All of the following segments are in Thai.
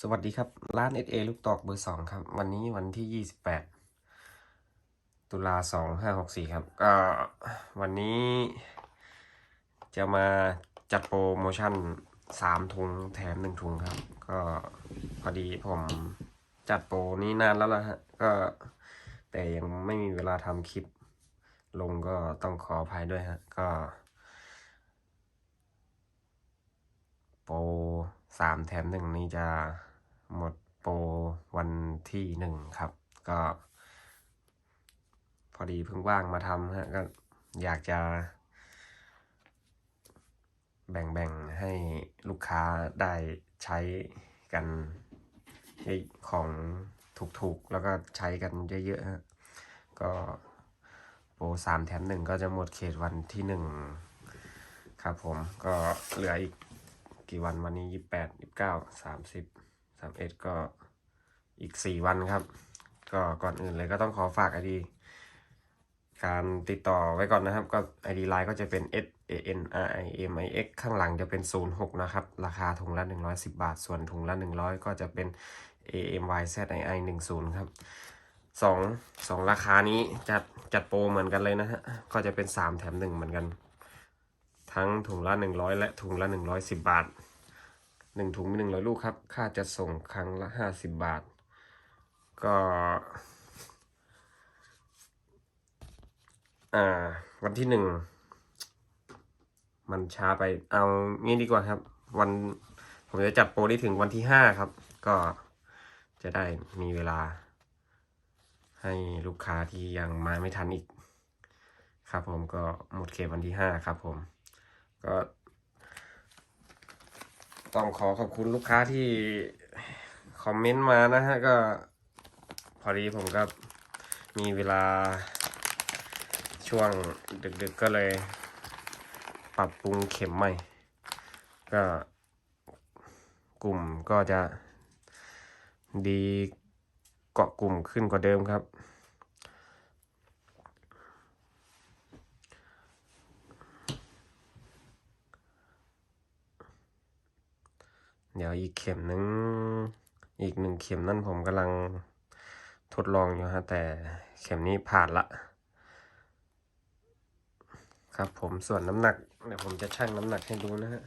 สวัสดีครับ ร้าน SA ลูกตอกเบอร์สองครับ วันนี้วันที่28ตุลา2564ครับ ก็วันนี้จะมาจัดโปรโมชั่น3ถุงแถม1ถุงครับ ก็พอดีผมจัดโปรนี้นานแล้วละฮะ ก็แต่ยังไม่มีเวลาทำคลิปลงก็ต้องขออภัยด้วยฮะ ก็ โปรสามแถมหนึ่งนี้จะหมดโปรวันที่หนึ่งครับ ก็ พอดีเพิ่งว่างมาทำฮะก็อยากจะ แบ่งๆให้ลูกค้าได้ใช้กันไอ้ของถูกๆ แล้วก็ใช้กันเยอะๆฮะก็โปรสามแถมหนึ่งก็จะหมดเขตวันที่หนึ่งครับผมก็เหลืออีก กี่วันวันนี้ยี่แปดยี่เก้าสามสิบสามเอ็ดก็อีกสี่วันครับ ก็ก่อนอื่นเลยก็ต้องขอฝากไอดีการติดต่อไว้ก่อนนะครับ ก็ ID ไลน์ก็จะเป็น S A N R I M I X ข้างหลังจะเป็น 06 นะครับ ราคาถุงละ 110 บาท ส่วนถุงละ 100 ก็จะเป็น A M Y Z I I 10 ครับสองสองราคานี้จัดจัดโปรเหมือนกันเลยนะฮะ ก็จะเป็น 3 แถม 1 เหมือนกัน ทั้งถุงละ 100 และถุงละ 110 บาท 1ถุงมี100ลูกครับ ค่าจะส่งครั้งละ50บบาท ก็อ่าวันที่หนึ่งมันช้าไปเอางี้ดีกว่าครับ วันผมจะจัดโปรนี้ถึงวันที่ห้าครับ ก็จะได้มีเวลา ให้ลูกค้าที่ยังมาไม่ทันอีก ครับผมก็หมดเขตวันที่ห้าครับผม ก็ ต้องขอขอบคุณลูกค้าที่คอมเมนต์มานะฮะก็พอดีผมก็มีเวลาช่วงดึกๆก็เลย ปรับปรุงเข็มใหม่ ก็กลุ่มก็จะดีเกาะกลุ่มขึ้นกว่าเดิมครับ เดี๋ยวอีกเข็มนึง อีกหนึ่งเข็มนั่นผมกำลังทดลองอยู่ฮะ แต่เข็มนี้ผ่านละ ครับผมส่วนน้ำหนัก เดี๋ยวผมจะชั่งน้ำหนักให้ดูนะฮะ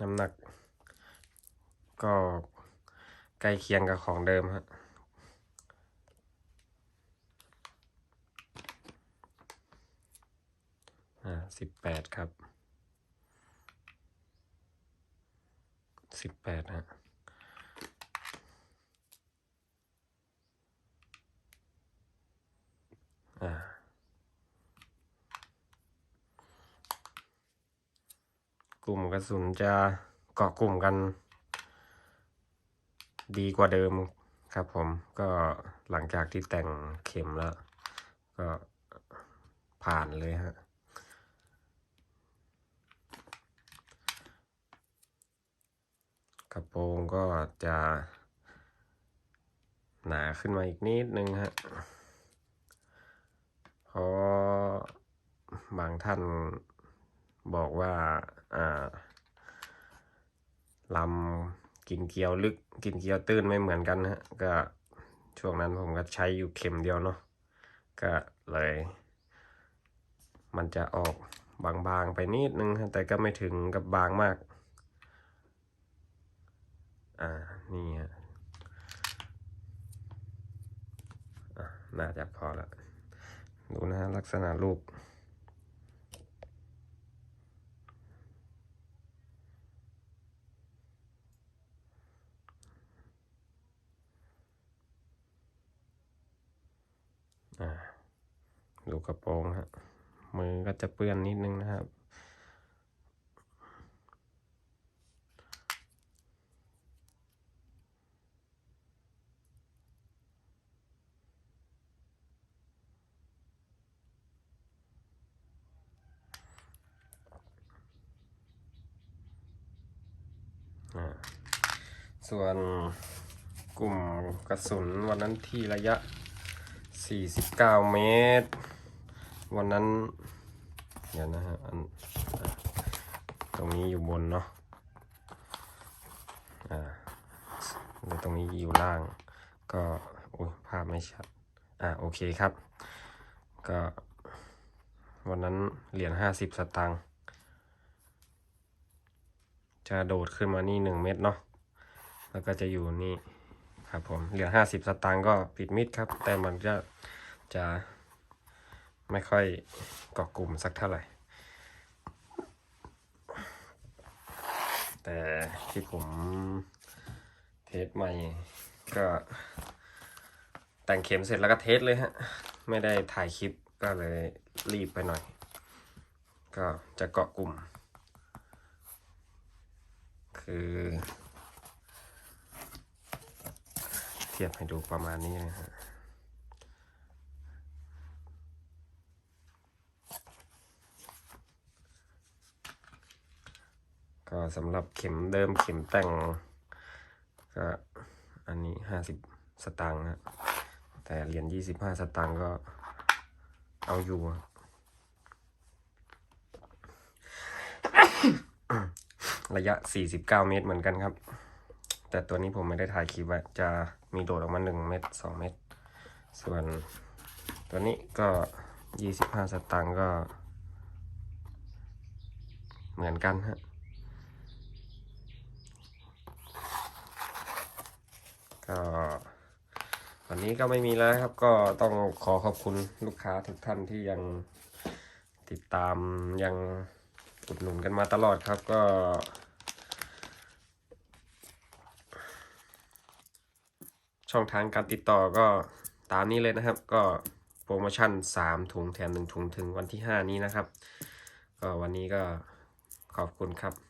น้ำหนัก ก็ใกล้เคียงกับของเดิมฮะ อ่า สิบแปดครับสิบแปดฮะอ่ากลุ่มกระสุนจะเกาะกลุ่มกัน ดีกว่าเดิมครับผมก็หลังจากที่แต่งเข็มแล้ว ก็ผ่านเลยฮะ กระโปรงก็จะหนาขึ้นมาอีกนิดนึงฮะเพราะบางท่านบอกว่าอ่าลำกินเกลียวลึกกินเกลียวตื้นไม่เหมือนกันฮะก็ช่วงนั้นผมก็ใช้อยู่เข็มเดียวเนาะก็เลย มันจะออกบางๆไปนิดนึงฮะแต่ก็ไม่ถึงกับบางมาก อ่า นี่ฮะอะน่าจะพอละ ดูนะฮะลักษณะรูปดูกระโปรงฮะ มือก็จะเปื้อนนิดนึงนะครับ ส่วนกลุ่มกระสุนวันนั้นที่ระยะ 49 เมตร วันนั้น เดี๋ยวนะฮะตรงนี้อยู่บนเนาะอ่าแล้วตรงนี้อยู่ล่าง ก็อุ้ยภาพไม่ชัด อ่าโอเคครับ ก็วันนั้นเหรียญห้าสิบสตางค์ จะโดดขึ้นมานี่หนึ่งเม็ดเนาะแล้วก็จะอยู่นี่ครับผมเหรียญห้าสิบสตางค์ก็ปิดมิดครับ แต่มันจะจะไม่ค่อยเกาะกลุ่มสักเท่าไหร่ แต่ที่ผมเทสใหม่ก็แต่งเข็มเสร็จแล้วก็เทสเลยฮะ ไม่ได้ถ่ายคลิปก็เลยรีบไปหน่อย ก็จะเกาะกลุ่ม คือเทียบให้ดูประมาณนี้นะฮะก็สำหรับเข็มเดิมเข็มแต่งก็อันนี้ห้าสิบสตางค์ฮะแต่เหรียญยี่สิบห้าสตางค์ก็เอาอยู่ ระยะ 49 เมตรเหมือนกันครับ แต่ตัวนี้ผมไม่ได้ถ่ายคลิปไว้จะมีโดดออกมา 1 เมตร 2 เมตร ส่วนตัวนี้ก็ 25 สตางค์ก็ เหมือนกันฮะก็วันนี้ก็ไม่มีแล้วครับ ก็ต้องขอขอบคุณลูกค้าทุกท่านที่ยังติดตามยังอุดหนุนกันมาตลอดครับก็ ช่องทางการติดต่อก็ตามนี้เลยนะครับ ก็โปรโมชั่น 3 ถุงแถม 1 ถุงถึงวันที่ 5 นี้นะครับ ก็วันนี้ก็ขอบคุณครับ